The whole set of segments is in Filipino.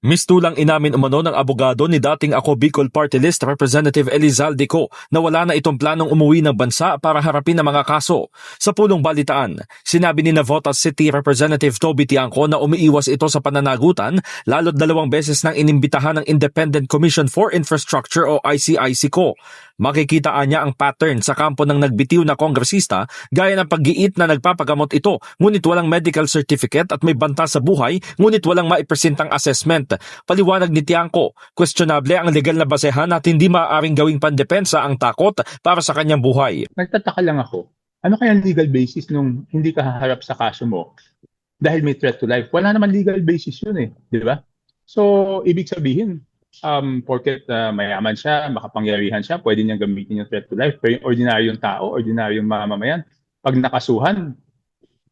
Mistulang inamin umano ng abogado ni dating ako Bicol Party List Representative Elizalde Co na wala na itong planong umuwi ng bansa para harapin ang mga kaso. Sa pulong balitaan, sinabi ni Navotas City Representative Toby Tiangco na umiiwas ito sa pananagutan lalo't dalawang beses nang inimbitahan ng Independent Commission for Infrastructure o ICIC Co. Makikita niya ang pattern sa kampo ng nagbitiw na kongresista gaya ng paggiit na nagpapagamot ito ngunit walang medical certificate at may banta sa buhay ngunit walang maipresentang assessment. Paliwanag ni Tiangco, questionable ang legal na basehan at hindi maaaring gawing pandepensa ang takot para sa kanyang buhay. nagtataka lang ako, ano kaya legal basis nung hindi ka haharap sa kaso mo dahil may threat to life? Wala naman legal basis yun eh, di ba? So, ibig sabihin, um, porket uh, mayaman siya, makapangyarihan siya, pwede niyang gamitin yung threat to life. Pero yung ordinaryong tao, ordinaryong mamamayan, pag nakasuhan,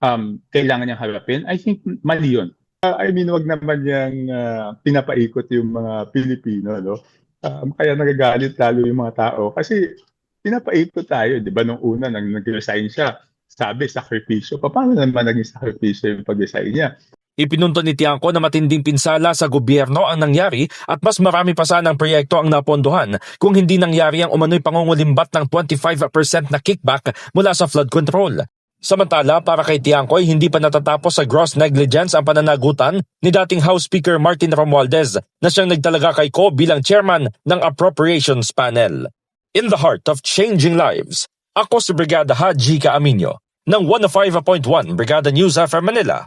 um, kailangan niyang harapin, I think mali yun. Uh, I mean, wag naman niyang uh, pinapaikot yung mga Pilipino, no? Um, kaya nagagalit lalo yung mga tao. Kasi pinapaikot tayo, di ba? Nung una, nang nag-resign siya, sabi, sakripisyo. Paano naman naging sakripisyo yung pag-resign niya? Ipinunto ni Tiangco na matinding pinsala sa gobyerno ang nangyari at mas marami pa sanang proyekto ang napondohan kung hindi nangyari ang umano'y pangungulimbat ng 25% na kickback mula sa flood control. Samantala, para kay Tiangco ay hindi pa natatapos sa gross negligence ang pananagutan ni dating House Speaker Martin Romualdez na siyang nagtalaga kay Ko bilang chairman ng Appropriations Panel. In the heart of changing lives, ako si Brigada Haji Kaaminyo ng 105.1 Brigada News FM Manila,